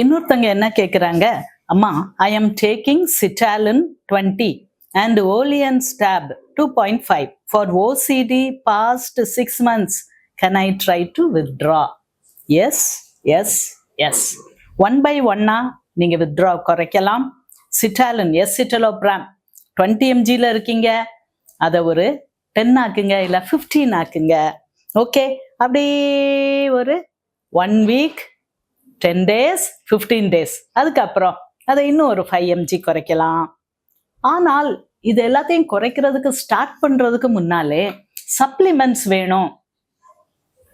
இன்னொருத்தங்க என்ன கேட்குறாங்க அம்மா I am taking சிட்டாலின் twenty and ஓலியன் stop two point five for OCD past six months can I try to withdraw yes yes yes one by ஒன்னா நீங்கள் withdraw குறைக்கலாம். சிட்டாலின் S சிட்டலோப்ராம் twenty எம்ஜியில் இருக்கீங்க. அதை ஒரு டென் ஆக்குங்க இல்லை ஃபிஃப்டீன் ஆக்குங்க. ஓகே அப்படியே ஒரு one week ten days fifteen days அதுக்கப்புறம் அதை இன்னும் ஒரு ஃபைவ் எம்ஜி குறைக்கலாம். ஆனால் இது எல்லாத்தையும் குறைக்கிறதுக்கு ஸ்டார்ட் பண்ணுறதுக்கு முன்னாலே சப்ளிமெண்ட்ஸ் வேணும்.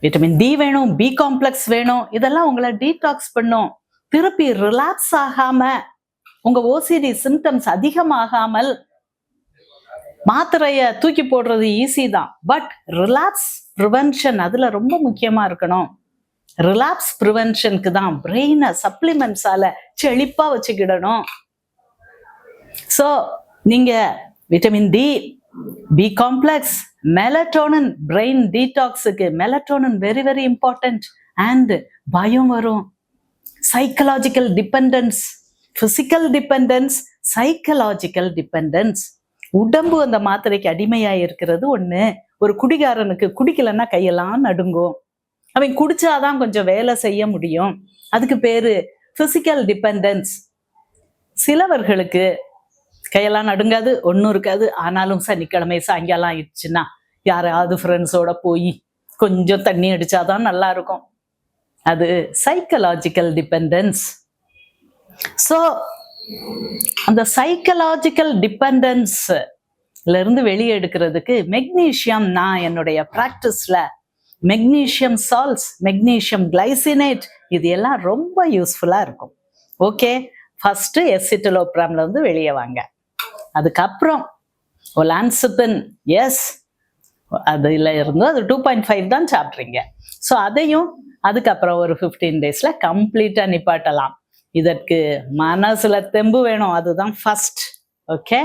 விட்டமின் டி வேணும் பி காம்ப்ளெக்ஸ் வேணும். இதெல்லாம் உங்களை டீடாக்ஸ் பண்ணும். திருப்பி ரிலாக்ஸ் ஆகாம உங்க ஓசிடி சிம்டம்ஸ் அதிகமாகாமல் மாத்திரைய தூக்கி போடுறது ஈஸி தான். பட் ரிலாக்ஸ் ப்ரிவென்ஷன் அதுல ரொம்ப முக்கியமா இருக்கணும். ரிலாப்ஸ் ப்ரிவென்ஷனுக்கு தான் பிரெயினை சப்ளிமெண்ட்ஸால செழிப்பா வச்சுக்கிடணும். ஸோ நீங்க vitamin D B complex melatonin brain டீடாக்ஸுக்கு melatonin very very important and பயம் வரும். Psychological dependence physical dependence psychological dependence உடம்பு அந்த மாத்திரைக்கு அடிமையாக இருக்கிறது ஒன்று ஒரு குடிகாரனுக்கு குடிக்கலன்னா கையெல்லாம் நடுங்கும். அவன் குடிச்சாதான் கொஞ்சம் வேலை செய்ய முடியும். அதுக்கு பேரு பிசிக்கல் டிபெண்டன்ஸ் சிலவர்களுக்கு கையெல்லாம் நடுங்காது ஒன்றும் இருக்காது. ஆனாலும் சனிக்கிழமை சாயங்காலம் ஆயிடுச்சுன்னா யாராவது ஃப்ரெண்ட்ஸோட போய் கொஞ்சம் தண்ணி அடிச்சாதான் நல்லா இருக்கும். அது சைக்கலாஜிக்கல் டிபெண்டன்ஸ் ஸோ அந்த சைக்கலாஜிக்கல் டிபெண்டன்ஸ்ல இருந்து வெளியே எடுக்கிறதுக்கு மெக்னீஷியம் நான் என்னுடைய ப்ராக்டிஸ்ல மெக்னீஷியம் சால்ஸ் மெக்னீஷியம் கிளைசினேட் இது எல்லாம் ரொம்ப யூஸ்ஃபுல்லாக இருக்கும். ஓகே ஃபர்ஸ்ட் எசிட்டலோப்ராம்ல வந்து வெளியே வாங்க. அதுக்கப்புறம் ஒலான்சிபின் எஸ் அதுல இருந்து அது டூ பாயிண்ட் ஃபைவ் தான் சாப்பிட்றீங்க. ஸோ அதையும் அதுக்கப்புறம் ஒரு ஃபிஃப்டீன் டேஸ்ல கம்ப்ளீட்டா நிப்பாட்டலாம். இதற்கு மனசுல தெம்பு வேணும். அதுதான் ஃபர்ஸ்ட் ஓகே